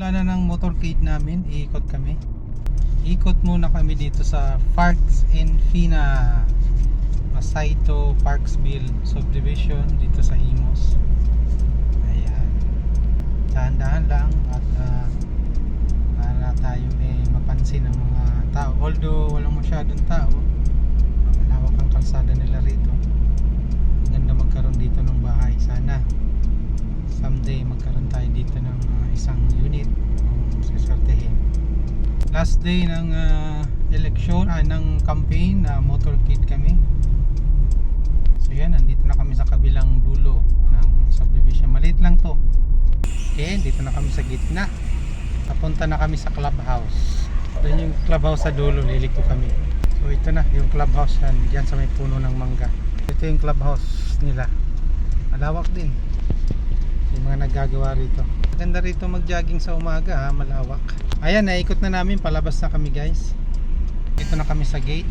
Simula na ng motorcade namin, iikot kami. Ikot muna kami dito sa Parks and Fina Masaito Parksville Subdivision dito sa Imos. Ayan. Dahan-dahan lang at ah, para tayo eh mapansin ng mga tao. Although walang masyadong tao, malawak ang kalsada nila rito. Ganda magkaroon dito ng bahay. Sana someday magkaroon tayo dito ng ah, Last day ng ah, election, ah, ng campaign na motorcade kami. So yan, nandito na kami sa kabilang dulo ng subdivision. Maliit lang to. Okay, dito na kami sa gitna. Napunta na kami sa clubhouse. Doon yung clubhouse sa dulo, liliko kami. So ito na, yung clubhouse yan, dyan sa may puno ng mangga. Ito yung clubhouse nila. Malawak din. Yung mga naggagawa rito. Ganda rito mag-jogging sa umaga ha, malawak. Ayan, naikot na namin, palabas na kami guys. Ito na kami sa gate.